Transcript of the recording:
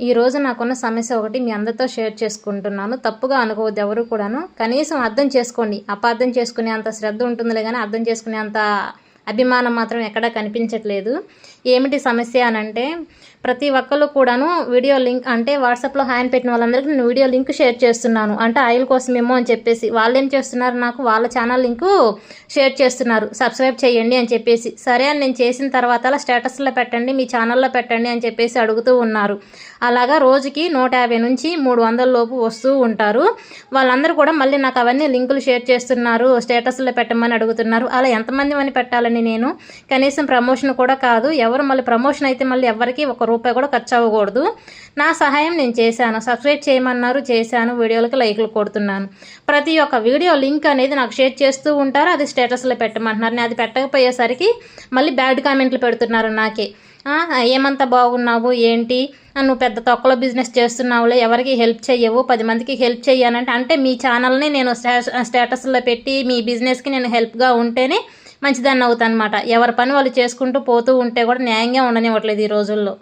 ఈ రోజు నాకున్న సమస్య ఒకటి మీ అందరితో షేర్ చేసుకుంటున్నాను. తప్పుగా అనుకోవద్దు ఎవరు కూడాను. కనీసం అర్థం చేసుకోండి. అపార్థం చేసుకునే అంత శ్రద్ధ ఉంటుందిలే కానీ అర్థం చేసుకునే అంత అభిమానం మాత్రం ఎక్కడా కనిపించట్లేదు. ఏమిటి సమస్య అని అంటే ప్రతి ఒక్కరు కూడాను వీడియో లింక్ అంటే వాట్సాప్లో హ్యాండ్ పెట్టిన వాళ్ళందరికీ నేను వీడియో లింక్ షేర్ చేస్తున్నాను. అంటే ఆయిల్ కోసమేమో అని చెప్పేసి వాళ్ళు ఏం చేస్తున్నారు నాకు వాళ్ళ ఛానల్ లింకు షేర్ చేస్తున్నారు. సబ్స్క్రైబ్ చేయండి అని చెప్పేసి. సరే అని నేను చేసిన తర్వాత అలా స్టేటస్లో పెట్టండి మీ ఛానల్లో పెట్టండి అని చెప్పేసి అడుగుతూ ఉన్నారు. అలాగా రోజుకి నూట యాభై నుంచి మూడు వందల లోపు వస్తూ ఉంటారు. వాళ్ళందరూ కూడా మళ్ళీ నాకు అవన్నీ లింకులు షేర్ చేస్తున్నారు స్టేటస్లో పెట్టమని అడుగుతున్నారు. అలా ఎంతమంది అని పెట్టాలని నేను. కనీసం ప్రమోషన్ కూడా కాదు. ఎవరు మళ్ళీ ప్రమోషన్ అయితే మళ్ళీ ఎవరికి ఒక రూపాయి కూడా ఖర్చు అవ్వకూడదు. నా సహాయం నేను చేశాను. సబ్స్క్రైబ్ చేయమన్నారు చేశాను. వీడియోలకి లైక్లు కొడుతున్నాను. ప్రతి ఒక్క వీడియో లింక్ అనేది నాకు షేర్ చేస్తూ ఉంటారు. అది స్టేటస్లో పెట్టమంటున్నారు. నేను అది పెట్టకపోయేసరికి మళ్ళీ బ్యాడ్ కామెంట్లు పెడుతున్నారు నాకే. ఏమంత బాగున్నావు? ఏంటి? నువ్వు పెద్ద తొక్కలో బిజినెస్ చేస్తున్నావులే. ఎవరికి హెల్ప్ చెయ్యవు? పది మందికి హెల్ప్ చెయ్యానంటే అంటే మీ ఛానల్ని నేను స్టేటస్లో పెట్టి మీ బిజినెస్కి నేను హెల్ప్గా ఉంటేనే మంచిదాన్ని అవుతాను అనమాట ఎవరి పని వాళ్ళు చేసుకుంటూ పోతూ ఉంటే కూడా న్యాయంగా ఉండనివ్వట్లేదు ఈ రోజుల్లో.